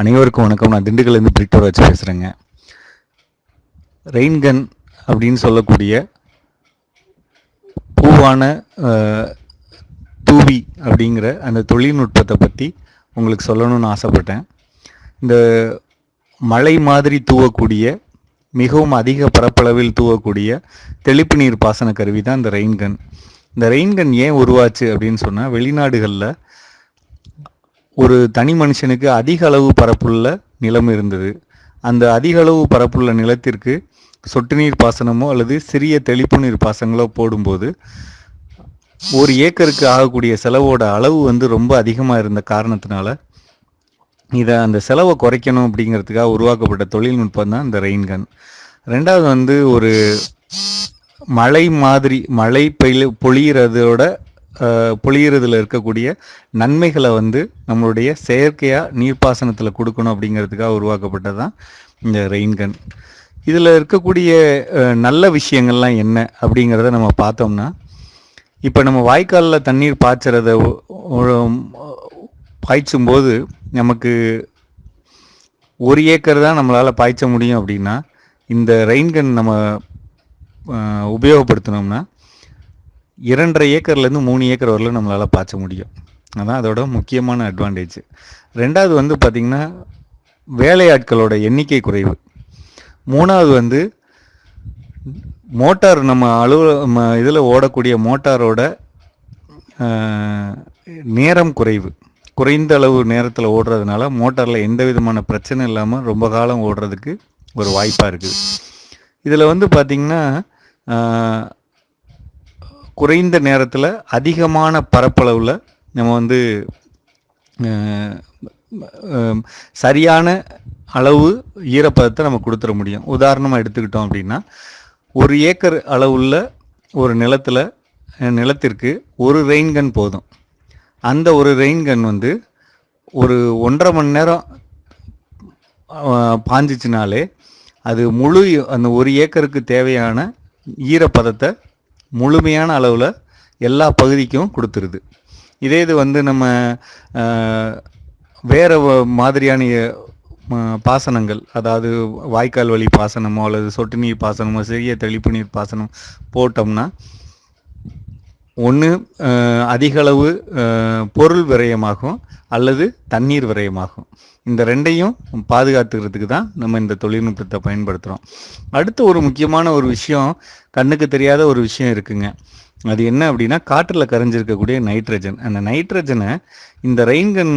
அனைவருக்கும் வணக்கம். நான் திண்டுக்கல்லேருந்து பிரிக்டோர் வச்சு பேசுகிறேங்க ரெயின்கன் அப்படின்னு சொல்லக்கூடிய பூவான தூவி அப்படிங்கிற அந்த தொழில்நுட்பத்தை பற்றி உங்களுக்கு சொல்லணும்னு ஆசைப்பட்டேன். இந்த மழை மாதிரி தூவக்கூடிய மிகவும் அதிக பரப்பளவில் தூவக்கூடிய தெளிப்பு நீர் பாசன கருவி தான் இந்த ரெயின்கன் இந்த ரெயின்கன் ஏன் உருவாச்சு அப்படின்னு சொன்னால் வெளிநாடுகளில் ஒரு தனி மனுஷனுக்கு அதிக அளவு பரப்புள்ள நிலம் இருந்தது. அந்த அதிக அளவு பரப்புள்ள நிலத்திற்கு சொட்டு நீர் பாசனமோ அல்லது சிறிய தெளிப்பு நீர் பாசனங்களோ போடும்போது ஒரு ஏக்கருக்கு ஆகக்கூடிய செலவோட அளவு வந்து ரொம்ப அதிகமாக இருந்த காரணத்தினால இதை அந்த செலவை குறைக்கணும் அப்படிங்கிறதுக்காக உருவாக்கப்பட்ட தொழில்நுட்பம் தான் இந்த ரெயின்கன் ரெண்டாவது வந்து ஒரு மழை மாதிரி மழை பெய்ய பொழிகிறதோட பொழியறதுல இருக்கக்கூடிய நன்மைகளை வந்து நம்மளுடைய செயற்கையாக நீர்ப்பாசனத்தில் கொடுக்கணும் அப்படிங்கிறதுக்காக உருவாக்கப்பட்டது தான் இந்த ரெயின்கன் இதில் இருக்கக்கூடிய நல்ல விஷயங்கள்லாம் என்ன அப்படிங்கிறத நம்ம பார்த்தோம்னா இப்போ நம்ம வாய்க்காலில் தண்ணீர் பாய்ச்சறத பாய்ச்சும் போது நமக்கு ஒரு ஏக்கர் தான் நம்மளால் பாய்ச்ச முடியும் அப்படின்னா இந்த ரெயின்கன் நம்ம உபயோகப்படுத்தினோம்னா இரண்டரை ஏக்கர்லேருந்து மூணு ஏக்கர் வரலும் நம்மளால் பாய்ச்ச முடியும். அதான் அதோட முக்கியமான அட்வான்டேஜ் ரெண்டாவது வந்து பார்த்திங்கன்னா வேலையாட்களோட எண்ணிக்கை குறைவு. மூணாவது வந்து மோட்டார் நம்ம அலுவல இதில் ஓடக்கூடிய மோட்டாரோட நேரம் குறைவு. குறைந்த அளவு நேரத்தில் ஓடுறதுனால மோட்டாரில் எந்த விதமான பிரச்சனை இல்லாமல் ரொம்ப காலம் ஓடுறதுக்கு ஒரு வாய்ப்பாக இருக்குது. இதில் வந்து பார்த்திங்கன்னா குறைந்த நேரத்தில் அதிகமான பரப்பளவில் நம்ம வந்து சரியான அளவு ஈரப்பதத்தை நம்ம கொடுத்துட முடியும். உதாரணமாக எடுத்துக்கிட்டோம் அப்படின்னா ஒரு ஏக்கர் அளவுள்ள ஒரு நிலத்தில் நிலத்திற்கு ஒரு ரெயின்கன் போதும். அந்த ஒரு ரெயின்கன் வந்து ஒரு ஒன்றரை மணி நேரம் பாஞ்சிச்சினாலே அது முழு அந்த ஒரு ஏக்கருக்கு தேவையான ஈரப்பதத்தை முழுமையான அளவில் எல்லா பகுதிக்கும் கொடுத்துருது. இதே இது வந்து நம்ம வேறு மாதிரியான பாசனங்கள் அதாவது வாய்க்கால் வழி பாசனமோ அல்லது சொட்டு நீர் பாசனமோ சிறிய தெளிப்பு நீர் பாசனம் போட்டோம்னா ஒன்று அதிகளவு பொருள் விரயமாகும் அல்லது தண்ணீர் விரயமாகும். இந்த ரெண்டையும் பாதுகாத்துக்கிறதுக்கு தான் நம்ம இந்த தொழில்நுட்பத்தை பயன்படுத்துகிறோம் அடுத்து ஒரு முக்கியமான ஒரு விஷயம் கண்ணுக்கு தெரியாத ஒரு விஷயம் இருக்குங்க. அது என்ன அப்படின்னா காற்றில் கரைஞ்சிருக்கக்கூடிய நைட்ரஜன். அந்த நைட்ரஜனை இந்த ரெயின்கன்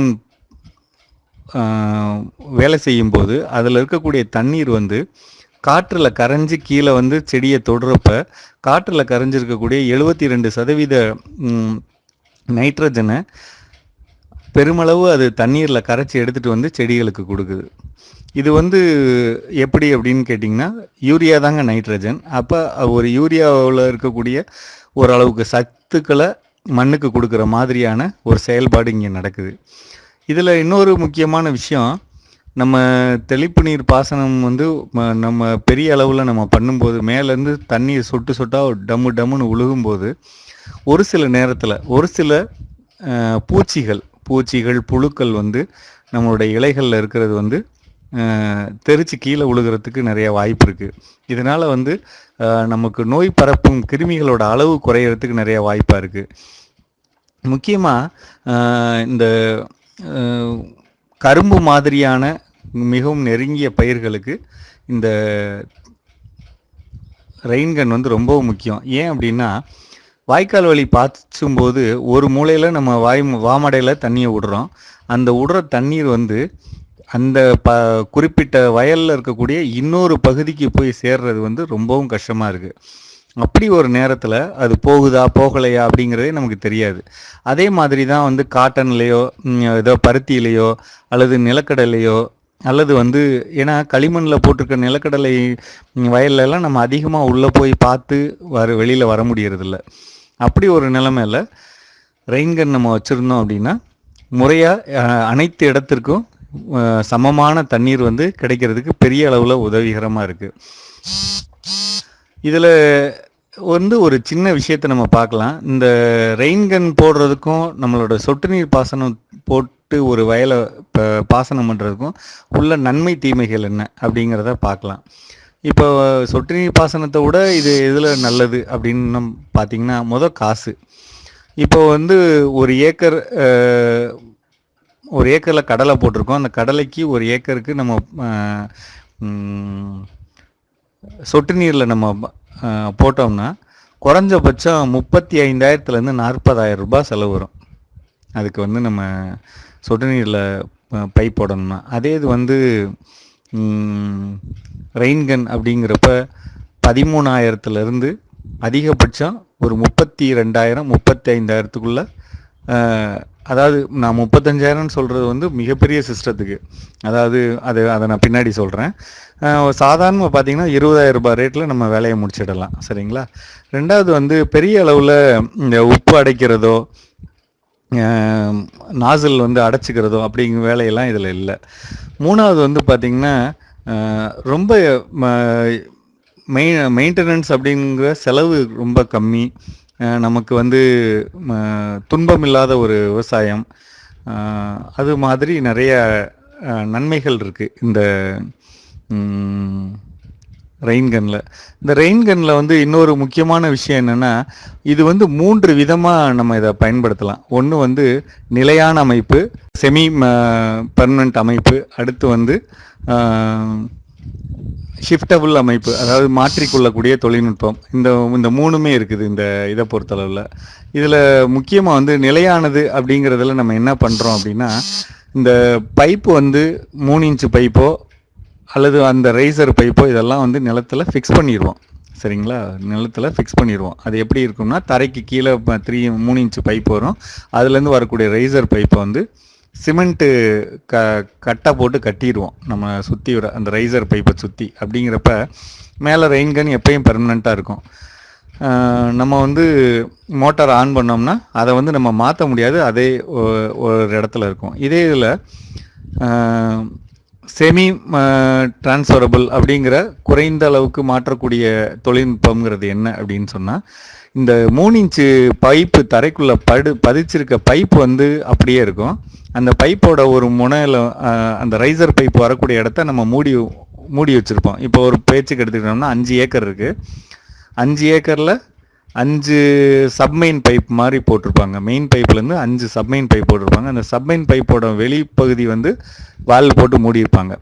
வேலை செய்யும்போது அதில் இருக்கக்கூடிய தண்ணீர் வந்து காற்றில் கரைஞ்சி கீழே வந்து செடியை தொடுறப்ப காற்றில் கரைஞ்சிருக்கக்கூடிய எழுபத்தி ரெண்டு சதவீத நைட்ரஜனை பெருமளவு அது தண்ணீரில் கரைச்சி எடுத்துகிட்டு வந்து செடிகளுக்கு கொடுக்குது. இது வந்து எப்படி அப்படின்னு கேட்டிங்கன்னா யூரியா தாங்க நைட்ரஜன். அப்போ ஒரு யூரியாவில் இருக்கக்கூடிய ஓரளவுக்கு சத்துக்களை மண்ணுக்கு கொடுக்குற மாதிரியான ஒரு செயல்பாடு இங்கே நடக்குது. இதில் இன்னொரு முக்கியமான விஷயம் நம்ம தெளிப்பு நீர் பாசனம் வந்து ம- நம்ம பெரிய அளவில் நம்ம பண்ணும்போது மேலேருந்து தண்ணீர் சொட்டு சொட்டாக டம்மு டம்முன்னு உழுகும்போது ஒரு சில நேரத்தில் ஒரு சில பூச்சிகள் பூச்சிகள் புழுக்கள் வந்து நம்மளுடைய இலைகளில் இருக்கிறது வந்து தெரிச்சு கீழே விழுகிறதுக்கு நிறைய வாய்ப்பு இருக்குது இதனால் வந்து நமக்கு நோய் பரப்பும் கிருமிகளோட அளவு குறையிறதுக்கு நிறைய வாய்ப்பாக இருக்குது முக்கியமாக இந்த கரும்பு மாதிரியான மிகவும் நெருங்கிய பயிர்களுக்கு இந்த ரெயின்கன் வந்து ரொம்பவும் முக்கியம். ஏன் அப்படின்னா வாய்க்கால் வழி பாய்ச்சும்போது ஒரு மூலையில் நம்ம வாய் வாமடையில் தண்ணியை விடுறோம். அந்த விடுற தண்ணீர் வந்து அந்த ப குறிப்பிட்ட வயலில் இருக்கக்கூடிய இன்னொரு பகுதிக்கு போய் சேர்றது வந்து ரொம்பவும் கஷ்டமாக இருக்குது அப்படி ஒரு நேரத்தில் அது போகுதா போகலையா அப்படிங்கிறதே நமக்கு தெரியாது. அதே மாதிரி தான் வந்து காட்டன்லேயோ ஏதோ பருத்தியிலையோ அல்லது நிலக்கடலையோ அல்லது வந்து ஏன்னா களிமண்ணில் போட்டிருக்க நிலக்கடலை வயல்லலாம் நம்ம அதிகமாக உள்ளே போய் பார்த்து வர வெளியில் வர முடியறதில்ல. அப்படி ஒரு நிலைமையில ரெயின்கன் நம்ம வச்சுருந்தோம் அப்படின்னா முறையாக அனைத்து இடத்திற்கும் சமமான தண்ணீர் வந்து கிடைக்கிறதுக்கு பெரிய அளவில் உதவிகரமாக இருக்குது இதில் வந்து ஒரு சின்ன விஷயத்த நம்ம பார்க்கலாம். இந்த ரெயின்கன் போடுறதுக்கும் நம்மளோட சொட்டு நீர் பாசனம் போட்டு ஒரு வயலை இப்போ பாசனம் பண்ணுறதுக்கும் உள்ள நன்மை தீமைகள் என்ன அப்படிங்கிறத பார்க்கலாம். இப்போ சொட்டு நீர் பாசனத்தை விட இது எதில் நல்லது அப்படின்னு பார்த்தீங்கன்னா முத காசு. இப்போ வந்து ஒரு ஏக்கர் ஒரு ஏக்கரில் கடலை போட்டிருக்கோம். அந்த கடலைக்கு ஒரு ஏக்கருக்கு நம்ம சொட்டு நீரில் நம்ம போட்டோம்னா குறைஞ்சபட்சம் முப்பத்தி ஐந்தாயிரத்துலேருந்து நாற்பதாயிரம் ரூபாய் செலவு வரும். அதுக்கு வந்து நம்ம சொட்டு நீரில் பைப் போடணும்னா. அதே இது வந்து ரெயின்கன் அப்படிங்கிறப்ப பதிமூணாயிரத்துலேருந்து அதிகபட்சம் ஒரு முப்பத்தி ரெண்டாயிரம் முப்பத்தி ஐந்தாயிரத்துக்குள்ள அதாவது நான் முப்பத்தஞ்சாயிரம்னு சொல்கிறது வந்து மிகப்பெரிய சிஸ்டத்துக்கு. அதாவது அது அதை நான் பின்னாடி சொல்கிறேன் சாதாரணமாக பார்த்தீங்கன்னா இருபதாயிரம் ரூபாய் ரேட்டில் நம்ம வேலையை முடிச்சிடலாம். சரிங்களா? ரெண்டாவது வந்து பெரிய அளவில் இந்த உப்பு அடைக்கிறதோ நாசில் வந்து அடைச்சிக்கிறதோ அப்படிங்கிற வேலையெல்லாம் இதில் இல்லை. மூணாவது வந்து பார்த்திங்கன்னா ரொம்ப மெயின் மெயின்டெனன்ஸ் அப்படிங்கிற செலவு ரொம்ப கம்மி. நமக்கு வந்து ம, துன்பம் இல்லாத ஒரு விவசாயம். அது மாதிரி நிறைய நன்மைகள் இருக்குது இந்த ரெயின்கனில் இந்த ரெயின்கனில் வந்து இன்னொரு முக்கியமான விஷயம் என்னென்னா இது வந்து மூன்று விதமாக நம்ம இதை பயன்படுத்தலாம். ஒன்று வந்து நிலையான அமைப்பு செமி பர்மனண்ட் அமைப்பு. அடுத்து வந்து ஷிஃப்டபுள் அமைப்பு அதாவது மாற்றிக்கொள்ளக்கூடிய தொழில்நுட்பம். இந்த இந்த மூணுமே இருக்குது இந்த இதை பொறுத்தளவில். இதில் முக்கியமாக வந்து நிலையானது அப்படிங்கிறதுல நம்ம என்ன பண்ணுறோம் அப்படின்னா இந்த பைப்பு வந்து மூணு இன்ச்சு பைப்போ அல்லது அந்த ரைசர் பைப்போ இதெல்லாம் வந்து நிலத்துல ஃபிக்ஸ் பண்ணிடுவோம் சரிங்களா? நிலத்துல ஃபிக்ஸ் பண்ணிடுவோம் அது எப்படி இருக்கும்னா தரைக்கு கீழே த்ரீ மூணு இன்ச்சு பைப் வரும். அதுலேருந்து வரக்கூடிய ரைசர் பைப்பை வந்து சிமெண்ட்டு க கட்டை போட்டு கட்டிடுவோம் நம்ம சுற்றி விட அந்த ரைசர் பைப்பை சுற்றி அப்படிங்கிறப்ப மேலே ரெயின்கன் எப்பயும் பெர்மனெண்ட்டாக இருக்கும். நம்ம வந்து மோட்டார் ஆன் பண்ணோம்னா அதை வந்து நம்ம மாற்ற முடியாது. அதே ஒரு இடத்துல இருக்கும். இதே இதில் செமி டிரான்ஸ்ஃபரபிள் uh, அப்படிங்கிற குறைந்த அளவுக்கு மாற்றக்கூடிய தொழில்நுட்பம்ங்கிறது என்ன அப்படின்னு சொன்னால் இந்த மூணு இன்ச்சு பைப்பு தரைக்குள்ளே படு பதிச்சிருக்க பைப் வந்து அப்படியே இருக்கும். அந்த பைப்போட ஒரு முனையில் uh, அந்த ரைசர் பைப் வரக்கூடிய இடத்த நம்ம மூடி மூடி வச்சுருப்போம். இப்போ ஒரு பேச்சுக்கு எடுத்துக்கிட்டோம்னா அஞ்சு ஏக்கர் இருக்குது அஞ்சு ஏக்கரில் அஞ்சு சப்மெயின் பைப் மாதிரி போட்டிருப்பாங்க. மெயின் பைப்லேருந்து அஞ்சு சப்மெயின் பைப் போட்டிருப்பாங்க. அந்த சப்மெயின் பைப்போட வெளிப்பகுதி வந்து வால் போட்டு மூடியிருப்பாங்க.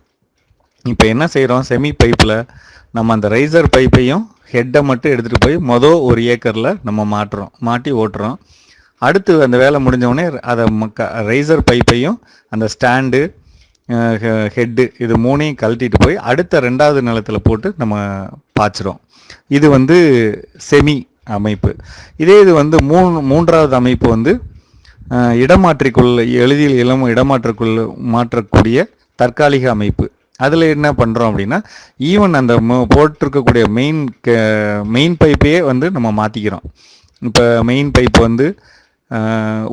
இப்போ என்ன செய்கிறோம் செமி பைப்பில் நம்ம அந்த ரைசர் பைப்பையும் ஹெட்டை மட்டும் எடுத்துகிட்டு போய் மொதல் ஒரு ஏக்கரில் நம்ம மாட்டுறோம். மாட்டி ஓட்டுறோம். அடுத்து அந்த வேலை முடிஞ்சவுடனே அதை அதை ரைசர் பைப்பையும் அந்த ஸ்டாண்டு ஹெட்டு இது மூணையும் கழட்டிட்டு போய் அடுத்த ரெண்டாவது நிலத்தில் போட்டு நம்ம பாய்ச்சிரும் இது வந்து செமி அமைப்பு. இதே இது வந்து மூணு மூன்றாவது அமைப்பு வந்து அஹ், இடமாற்றிக்கொள்ள எளிதில் இளம் இடமாற்றக்குள்ள மாற்றக்கூடிய தற்காலிக அமைப்பு. அதில் என்ன பண்ணுறோம் அப்படின்னா ஈவன் அந்த போட்டிருக்கக்கூடிய மெயின் மெயின் பைப்பையே வந்து நம்ம மாற்றிக்கிறோம் இப்போ மெயின் பைப் வந்து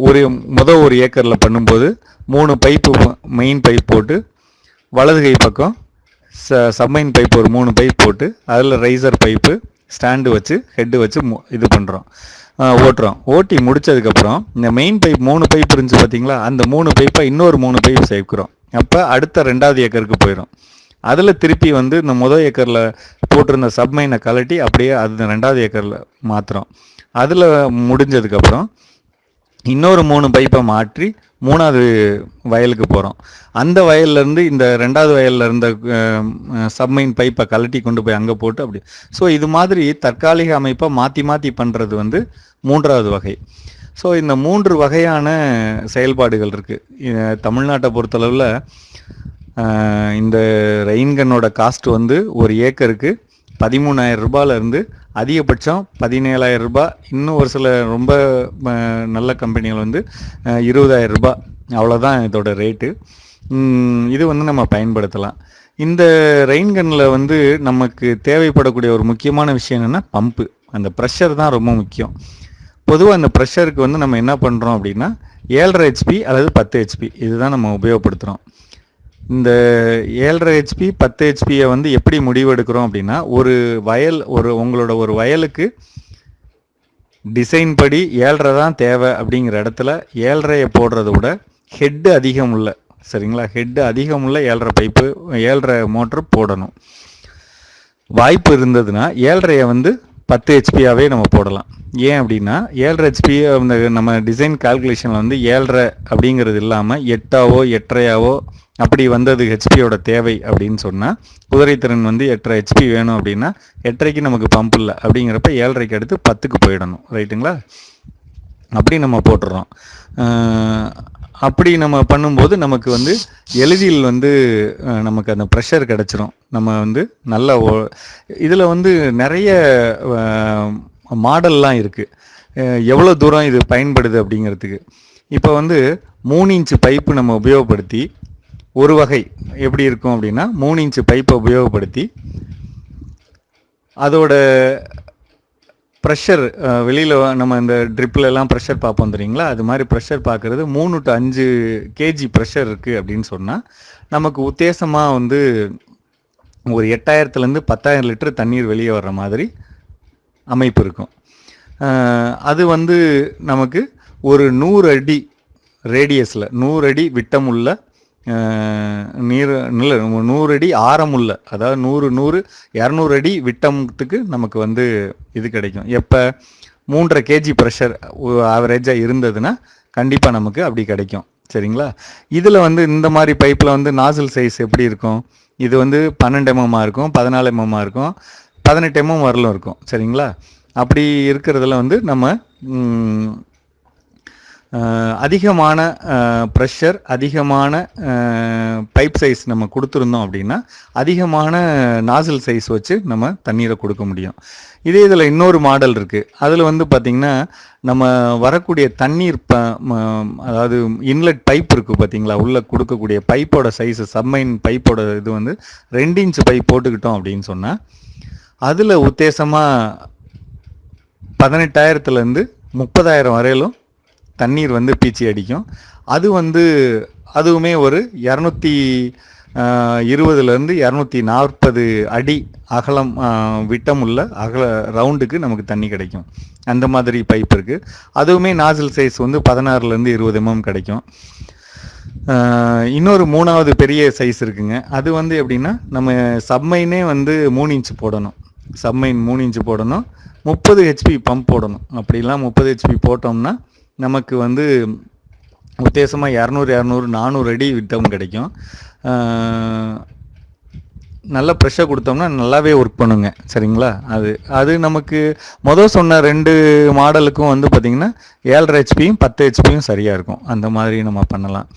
ஒரு முத ஒரு ஏக்கரில் பண்ணும்போது மூணு பைப்பு மெயின் பைப் போட்டு வலது கை பக்கம் ச சப்மைன் பைப் ஒரு மூணு பைப் போட்டு அதில் ரைசர் பைப்பு ஸ்டாண்டு வச்சு ஹெட்டு வச்சு இது பண்ணுறோம் ஓட்டுறோம். ஓட்டி முடிச்சதுக்கப்புறம் இந்த மெயின் பைப் மூணு பைப் இருந்துச்சு பார்த்தீங்களா அந்த மூணு பைப்பை இன்னொரு மூணு பைப் சேர்க்குறோம். அப்போ அடுத்த ரெண்டாவது ஏக்கருக்கு போயிடும் அதில் திருப்பி வந்து இந்த முதல் ஏக்கரில் போட்டிருந்த சப்மைனை கலட்டி அப்படியே அது ரெண்டாவது ஏக்கரில் மாற்றுறோம் அதில் முடிஞ்சதுக்கப்புறம் இன்னொரு மூணு பைப்பை மாற்றி மூணாவது வயலுக்கு போகிறோம் அந்த வயல்லேருந்து இந்த ரெண்டாவது வயல்ல இருந்த சப்மைன் பைப்பை கழட்டி கொண்டு போய் அங்கே போட்டு அப்படி. ஸோ இது மாதிரி தற்காலிக அமைப்பை மாற்றி மாற்றி பண்ணுறது வந்து மூன்றாவது வகை. ஸோ இந்த மூன்று வகையான செயல்பாடுகள் இருக்குது தமிழ்நாட்டை பொறுத்தளவில் இந்த ரெயின்கன்னோட காஸ்ட் வந்து ஒரு ஏக்கருக்கு பதிமூணாயிரம் ரூபாயிலேருந்து அதிகபட்சம் பதினேழாயிரம் ரூபாய். இன்னும் ஒரு சில ரொம்ப நல்ல கம்பெனிகள் வந்து இருபதாயிரம் ரூபாய். அவ்வளோதான் இதோட ரேட்டு. இது வந்து நம்ம பயன்படுத்தலாம். இந்த ரெயின்கன்னில் வந்து நமக்கு தேவைப்படக்கூடிய ஒரு முக்கியமான விஷயம் என்னென்னா பம்பு. அந்த ப்ரெஷர் தான் ரொம்ப முக்கியம். பொதுவாக அந்த ப்ரெஷருக்கு வந்து நம்ம என்ன பண்ணுறோம் அப்படின்னா ஏழரை ஹெச்பி அல்லது பத்து ஹெச்பி இதுதான் நம்ம உபயோகப்படுத்துகிறோம் இந்த ஏழரை ஹெச்பி பத்து ஹெச்பியை வந்து எப்படி முடிவெடுக்கிறோம் அப்படின்னா ஒரு வயல் ஒரு உங்களோட ஒரு வயலுக்கு டிசைன் படி ஏழரை தான் தேவை அப்படிங்கிற இடத்துல ஏழரையை போடுறத விட ஹெட்டு அதிகம் உள்ள சரிங்களா? ஹெட்டு அதிகம் உள்ள ஏழரை பைப்பு ஏழரை மோட்டர் போடணும். வாய்ப்பு இருந்ததுன்னா ஏழரையை வந்து பத்து ஹெச்பியாகவே நம்ம போடலாம். ஏன் அப்படின்னா ஏழரை ஹெச்பி அந்த நம்ம டிசைன் கால்குலேஷனில் வந்து ஏழரை அப்படிங்கிறது இல்லாமல் எட்டாவோ எட்டரையாவோ அப்படி வந்தது ஹெச்பியோட தேவை அப்படின்னு சொன்னால் குதிரைத்திறன் வந்து எட்டரை ஹெச்பி வேணும் அப்படின்னா எட்டரைக்கு நமக்கு பம்ப் இல்லை அப்படிங்கிறப்ப ஏழரைக்கு அடுத்து பத்துக்கு போயிடணும். ரைட்டுங்களா அப்படி நம்ம போட்டுடுறோம் அப்படி நம்ம பண்ணும்போது நமக்கு வந்து எளிதில் வந்து நமக்கு அந்த ப்ரெஷர் கிடச்சிரும். நம்ம வந்து நல்ல இதில் வந்து நிறைய மாடல்லாம் இருக்குது எவ்வளோ தூரம் இது பயன்படுது அப்படிங்கிறதுக்கு. இப்போ வந்து மூணு இன்ச்சு பைப்பு நம்ம உபயோகப்படுத்தி ஒரு வகை எப்படி இருக்கும் அப்படின்னா மூணு இன்ச்சு பைப்பை உபயோகப்படுத்தி அதோட ப்ரெஷர் வெளியில் நம்ம இந்த ட்ரிப்லலாம் ப்ரெஷர் பார்ப்போம் தெரியுங்களா? அது மாதிரி ப்ரெஷர் பார்க்குறது மூணு டு அஞ்சு கேஜி ப்ரெஷர் இருக்குது அப்படின்னு சொன்னால் நமக்கு உத்தேசமாக வந்து ஒரு எட்டாயிரத்துலேருந்து பத்தாயிரம் லிட்டர் தண்ணீர் வெளியே வர்ற மாதிரி அமைப்பு இருக்கும். அது வந்து நமக்கு ஒரு நூறு அடி ரேடியஸில் நூறு அடி விட்டமுள்ள நீர் நில நூறு அடி ஆரமுள்ள அதாவது நூறு நூறு இரநூறு அடி விட்டத்துக்கு நமக்கு வந்து இது கிடைக்கும். எப்போ மூன்றரை கேஜி ப்ரெஷர் ஆவரேஜாக இருந்ததுன்னா கண்டிப்பாக நமக்கு அப்படி கிடைக்கும். சரிங்களா? இதில் வந்து இந்த மாதிரி பைப்பில் வந்து நாசில் சைஸ் எப்படி இருக்கும்? இது வந்து பன்னெண்டு எம்எம்மாக இருக்கும் பதினாலு எம்எம்மாக இருக்கும். பதினெட்டு எம்எம் வரலும் இருக்கும். சரிங்களா? அப்படி இருக்கிறதுல வந்து நம்ம அதிகமான ப்ரெஷர் அதிகமான பைப் சைஸ் நம்ம கொடுத்துருந்தோம் அப்படின்னா அதிகமான நாசில் சைஸ் வச்சு நம்ம தண்ணீரை கொடுக்க முடியும். இதே இதில் இன்னொரு மாடல் இருக்குது அதில் வந்து பார்த்திங்கன்னா நம்ம வரக்கூடிய தண்ணீர் ப ம- அதாவது இன்லெட் பைப் இருக்குது பார்த்தீங்களா உள்ளே கொடுக்கக்கூடிய பைப்போட சைஸு சப்மைன் பைப்போட இது வந்து ரெண்டு இன்ச் பைப் போட்டுக்கிட்டோம் அப்படின்னு சொன்னால் அதில் உத்தேசமாக பதினெட்டாயிரத்துலேருந்து முப்பதாயிரம் வரையிலும் தண்ணீர் வந்து பீச்சி அடிக்கும். அது வந்து அதுவுமே ஒரு இரநூத்தி இருபதுலேருந்து இரநூத்தி நாற்பது அடி அகலம் விட்டமுள்ள அகல ரவுண்டுக்கு நமக்கு தண்ணி கிடைக்கும். அந்த மாதிரி பைப் இருக்குது அதுவுமே நாசில் சைஸ் வந்து பதினாறுலேருந்து இருபது எம்எம் கிடைக்கும். இன்னொரு மூணாவது பெரிய சைஸ் இருக்குங்க. அது வந்து எப்படின்னா நம்ம சப்மைனே வந்து மூணு இன்ச் போடணும். சப்மைன் மூணு இன்ச் போடணும். முப்பது ஹெச்பி பம்ப் போடணும். அப்படிலாம் முப்பது ஹெச்பி போட்டோம்னா நமக்கு வந்து உத்தேசமாக இரநூறு இரநூறு நானூறு அடி விட்டம் கிடைக்கும். நல்ல ப்ரெஷர் கொடுத்தோம்னா நல்லாவே ஒர்க் பண்ணுங்க. சரிங்களா? அது அது நமக்கு மொதல் சொன்ன ரெண்டு மாடலுக்கும் வந்து பார்த்திங்கன்னா ஏழரை ஹெச்பியும் பத்து ஹெச்பியும் சரியாக இருக்கும். அந்த மாதிரி நம்ம பண்ணலாம்.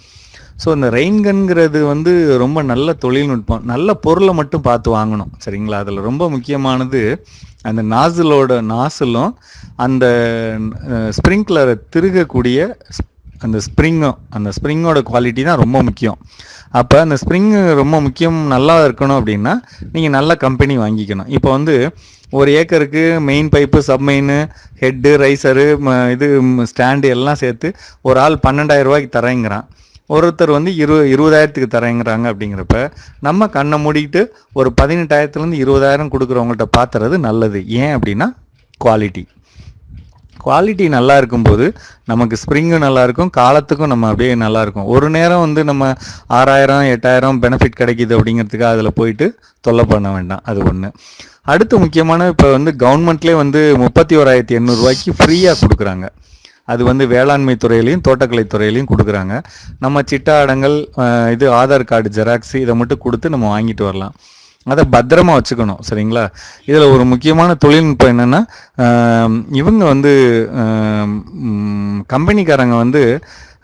ஸோ இந்த ரெயின்கன்கிறது வந்து ரொம்ப நல்ல தொழில்நுட்பம். நல்ல பொருளை மட்டும் பார்த்து வாங்கணும். சரிங்களா? அதில் ரொம்ப முக்கியமானது அந்த நாசிலோட நாசிலும் அந்த ஸ்ப்ரிங்க்லரை திருகக்கூடிய அந்த ஸ்ப்ரிங்கும் அந்த ஸ்ப்ரிங்கோட குவாலிட்டி தான் ரொம்ப முக்கியம். அப்போ அந்த ஸ்ப்ரிங் ரொம்ப முக்கியம் நல்லா இருக்கணும் அப்படின்னா நீங்கள் நல்ல கம்பெனி வாங்கிக்கணும். இப்போ வந்து ஒரு ஏக்கருக்கு main pipe submain head riser இது ஸ்டாண்டு எல்லாம் சேர்த்து ஒரு ஆள் பன்னெண்டாயிரம் ரூபாய்க்கு தரேங்கிறான் ஒருத்தர் வந்து இரு இருபதாயிரத்துக்கு தரேங்கிறாங்க அப்படிங்கிறப்ப நம்ம கண்ணை மூடிக்கிட்டு ஒரு பதினெட்டாயிரத்துலேருந்து இருபதாயிரம் கொடுக்குறவங்கள்ட்ட பார்த்துறது நல்லது. ஏன் அப்படின்னா குவாலிட்டி குவாலிட்டி நல்லா இருக்கும்போது நமக்கு ஸ்ப்ரிங்கும் நல்லாயிருக்கும் காலத்துக்கும் நம்ம அப்படியே நல்லாயிருக்கும் ஒரு நேரம் வந்து நம்ம ஆறாயிரம் எட்டாயிரம் பெனிஃபிட் கிடைக்குது அப்படிங்கிறதுக்கு அதில் போயிட்டு தொல்லை பண்ண வேண்டாம். அது ஒன்று அடுத்து முக்கியமான இப்போ வந்து கவர்மெண்ட்லேயே வந்து முப்பத்தி ஓராயிரத்தி எண்ணூறுரூவாய்க்கு ஃப்ரீயாக கொடுக்குறாங்க. அது வந்து வேளாண்மை துறையிலையும் தோட்டக்கலை துறையிலையும் கொடுக்குறாங்க. நம்ம சிட்டாடங்கள் இது ஆதார் கார்டு ஜெராக்ஸ் இதை மட்டும் கொடுத்து நம்ம வாங்கிட்டு வரலாம். அதை பத்திரமா வச்சுக்கணும் சரிங்களா? இதில் ஒரு முக்கியமான தொழில்நுட்பம் என்னென்னா இவங்க வந்து கம்பெனிக்காரங்க வந்து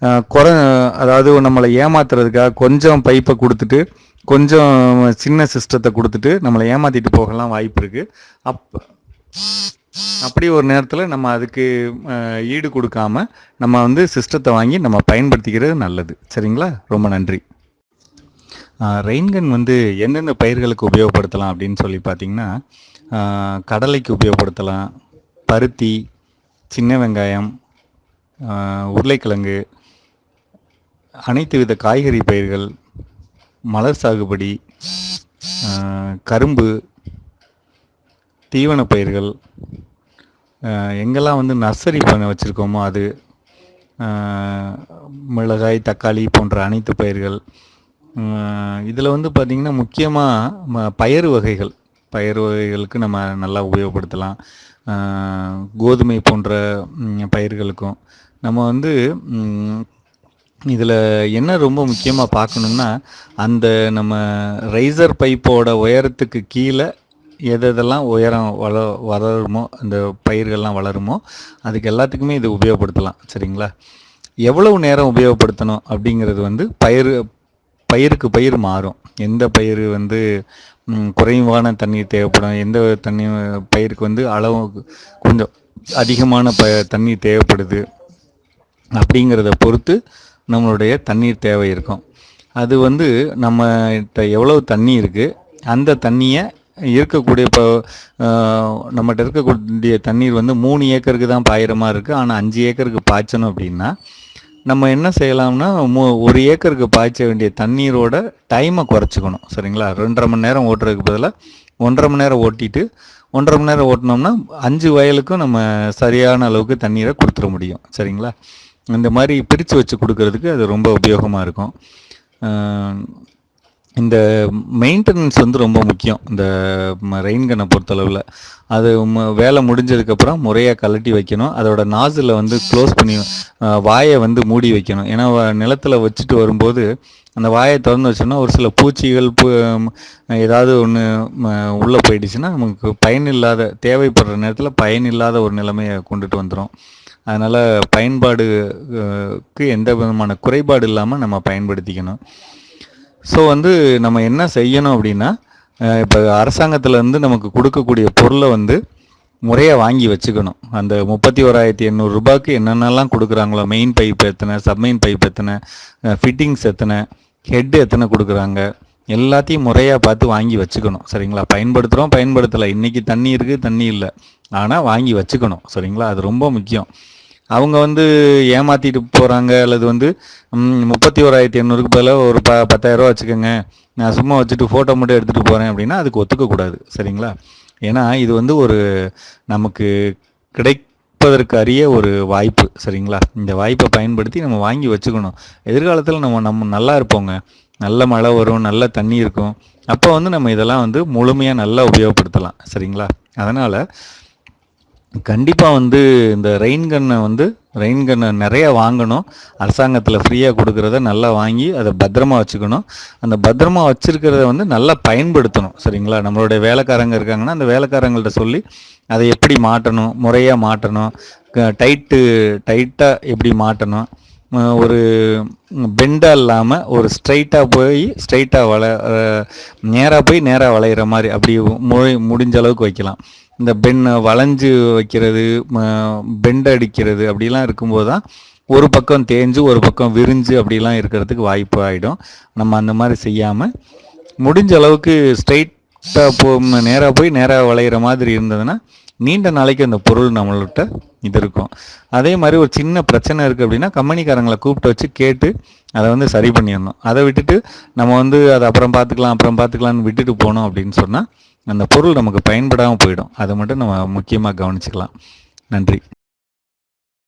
அஹ், குறை அதாவது நம்மளை ஏமாத்துறதுக்காக கொஞ்சம் பைப்பை கொடுத்துட்டு கொஞ்சம் சின்ன சிஸ்டத்தை கொடுத்துட்டு நம்மளை ஏமாத்திட்டு போகலாம் வாய்ப்பு இருக்குது அப்போ அப்படி ஒரு நேரத்தில் நம்ம அதுக்கு ஈடு கொடுக்காம நம்ம வந்து சிஸ்டத்தை வாங்கி நம்ம பயன்படுத்திக்கிறது நல்லது. சரிங்களா? ரொம்ப நன்றி. ரெயின்கன் வந்து எந்தெந்த பயிர்களுக்கு உபயோகப்படுத்தலாம் அப்படின்னு சொல்லி பார்த்தீங்கன்னா கடலைக்கு உபயோகப்படுத்தலாம் பருத்தி சின்ன வெங்காயம் உருளைக்கிழங்கு அனைத்து வித காய்கறி பயிர்கள் மலர் சாகுபடி கரும்பு தீவன பயிர்கள் எங்கெல்லாம் வந்து நர்சரி பண்ண வச்சுருக்கோமோ அது மிளகாய் தக்காளி போன்ற அனைத்து பயிர்கள் இதில் வந்து பார்த்திங்கன்னா முக்கியமாக பயறு வகைகள். பயிர் வகைகளுக்கு நம்ம நல்லா உபயோகப்படுத்தலாம். கோதுமை போன்ற பயிர்களுக்கும் நம்ம வந்து இதில் என்ன ரொம்ப முக்கியமாக பார்க்கணும்னா அந்த நம்ம ரைசர் பைப்போட உயரத்துக்கு கீழே எது எதெல்லாம் உயரம் வள வளருமோ அந்த பயிர்கள்லாம் வளருமோ அதுக்கு எல்லாத்துக்குமே இது உபயோகப்படுத்தலாம் சரிங்களா? எவ்வளவு நேரம் உபயோகப்படுத்தணும் அப்படிங்கிறது வந்து பயிர் பயிருக்கு பயிர் மாறும். எந்த பயிர் வந்து குறைவான தண்ணீர் தேவைப்படும் எந்த தண்ணி பயிருக்கு வந்து அளவு கொஞ்சம் அதிகமான ப தண்ணீர் தேவைப்படுது அப்படிங்கிறத பொறுத்து நம்மளுடைய தண்ணீர் தேவை இருக்கும். அது வந்து நம்மகிட்ட எவ்வளவு தண்ணி இருக்குது அந்த தண்ணியை இருக்கக்கூடிய இப்போ நம்மகிட்ட இருக்கக்கூடிய தண்ணீர் வந்து மூணு ஏக்கருக்கு தான் பாயிற மாதிரி இருக்குது ஆனால் அஞ்சு ஏக்கருக்கு பாய்ச்சணும் அப்படின்னா நம்ம என்ன செய்யலாம்னா மூ ஒரு ஏக்கருக்கு பாய்ச்ச வேண்டிய தண்ணீரோட டைமை குறைச்சிக்கணும். சரிங்களா? ரெண்டரை மணி நேரம் ஓட்டுறதுக்கு பதிலாக ஒன்றரை மணி நேரம் ஓட்டிட்டு ஒன்றரை மணி நேரம் ஓட்டினோம்னா அஞ்சு வயலுக்கும் நம்ம சரியான அளவுக்கு தண்ணீரை கொடுத்துட முடியும். சரிங்களா? இந்த மாதிரி பிரித்து வச்சு கொடுக்கறதுக்கு அது ரொம்ப உபயோகமாக இருக்கும். இந்த மெயின்டெனன்ஸ் வந்து ரொம்ப முக்கியம். இந்த ரெயின் கன்னை பொறுத்தளவில். அது ம- வேலை முடிஞ்சதுக்கப்புறம் முறையாக கழட்டி வைக்கணும். அதோட நாசில் வந்து க்ளோஸ் பண்ணி வாயை வந்து மூடி வைக்கணும். ஏன்னா வ- நிலத்துல வச்சுட்டு வரும்போது அந்த வாயை திறந்து வச்சோம்னா ஒரு சில பூச்சிகள் பூ ஏதாவது ஒன்று உள்ளே போயிடுச்சுன்னா நமக்கு பயனில்லாத தேவைப்படுற நேரத்தில் பயனில்லாத ஒரு நிலைமையை கொண்டுட்டு வந்துடும் அதனால் பயன்பாடுக்கு எந்த விதமான குறைபாடு இல்லாமல் நம்ம பயன்படுத்திக்கணும். ஸோ வந்து நம்ம என்ன செய்யணும் அப்படின்னா இப்போ அரசாங்கத்திலேருந்து நமக்கு கொடுக்கக்கூடிய பொருளை வந்து முறையாக வாங்கி வச்சுக்கணும். அந்த முப்பத்தி ஓராயிரத்தி எண்ணூறு ரூபாய்க்கு என்னென்னலாம் கொடுக்குறாங்களோ மெயின் பைப் எத்தனை சப்மெயின் பைப் எத்தனை ஃபிட்டிங்ஸ் எத்தனை ஹெட் எத்தனை கொடுக்குறாங்க எல்லாத்தையும் முறையாக பார்த்து வாங்கி வச்சுக்கணும். சரிங்களா? பயன்படுத்துகிறோம் பயன்படுத்தலை. இன்றைக்கி தண்ணி இருக்குது தண்ணி இல்லை. ஆனால் வாங்கி வச்சுக்கணும். சரிங்களா? அது ரொம்ப முக்கியம். அவங்க வந்து ஏமாத்திட்டு போகிறாங்க அல்லது வந்து முப்பத்தி ஓராயிரத்தி எண்ணூறுக்கு பதிலாக ஒரு ப பத்தாயிரரூவா வச்சுக்கோங்க. நான் சும்மா வச்சுட்டு ஃபோட்டோ மட்டும் எடுத்துகிட்டு போகிறேன் அப்படின்னா அதுக்கு ஒத்துக்கக்கூடாது சரிங்களா? ஏன்னா இது வந்து ஒரு நமக்கு கிடைப்பதற்கு அரிய ஒரு வாய்ப்பு. சரிங்களா? இந்த வாய்ப்பை பயன்படுத்தி நம்ம வாங்கி வச்சுக்கணும். எதிர்காலத்தில் நம்ம நம்ம நல்லா இருப்போங்க. நல்ல மழை வரும் நல்ல தண்ணி இருக்கும். அப்போ வந்து நம்ம இதெல்லாம் வந்து முழுமையாக நல்லா உபயோகப்படுத்தலாம். சரிங்களா? அதனால் கண்டிப்பாக வந்து இந்த ரெயின் கன்னை வந்து ரெயின் கன்னை நிறைய வாங்கணும். அரசாங்கத்தில் ஃப்ரீயாக கொடுக்குறத நல்லா வாங்கி அதை பத்திரமா வச்சுக்கணும். அந்த பத்திரமா வச்சுருக்கிறத வந்து நல்லா பயன்படுத்தணும். சரிங்களா? நம்மளுடைய வேலைக்காரங்க இருக்காங்கன்னா அந்த வேலைக்காரங்கள்ட்ட சொல்லி அதை எப்படி மாட்டணும்? முறையாக மாட்டணும். டைட்டு டைட்டாக எப்படி மாட்டணும்? ஒரு பெண்டாக இல்லாமல் ஒரு ஸ்ட்ரைட்டாக போய் ஸ்ட்ரைட்டாக வள நேராக போய் நேராக வளையிற மாதிரி அப்படி முறை முடிஞ்ச அளவுக்கு வைக்கலாம். இந்த பென் வளைஞ்சு வைக்கிறது பெண்ட் அடிக்கிறது அப்படிலாம் இருக்கும்போது தான் ஒரு பக்கம் தேஞ்சு ஒரு பக்கம் விரிஞ்சு அப்படிலாம் இருக்கிறதுக்கு வாய்ப்பு ஆகிடும் நம்ம அந்த மாதிரி செய்யாமல் முடிஞ்ச அளவுக்கு ஸ்ட்ரைட்டாக போ நேராக போய் நேராக வளையிற மாதிரி இருந்ததுன்னா நீண்ட நாளைக்கு அந்த பொருள் நம்மள்கிட்ட இது இருக்கும். அதே மாதிரி ஒரு சின்ன பிரச்சனை இருக்குது அப்படின்னா கம்பெனிக்காரங்களை கூப்பிட்டு வச்சு கேட்டு அதை வந்து சரி பண்ணிடணும். அதை விட்டுட்டு நம்ம வந்து அதை அப்புறம் பார்த்துக்கலாம் அப்புறம் பார்த்துக்கலாம்னு விட்டுட்டு போனோம் அப்படின்னு சொன்னால் அந்த பொருள் நமக்கு பயன்படாமல் போயிடும். அதை மட்டும் நம்ம முக்கியமாக கவனிச்சுக்கலாம். நன்றி.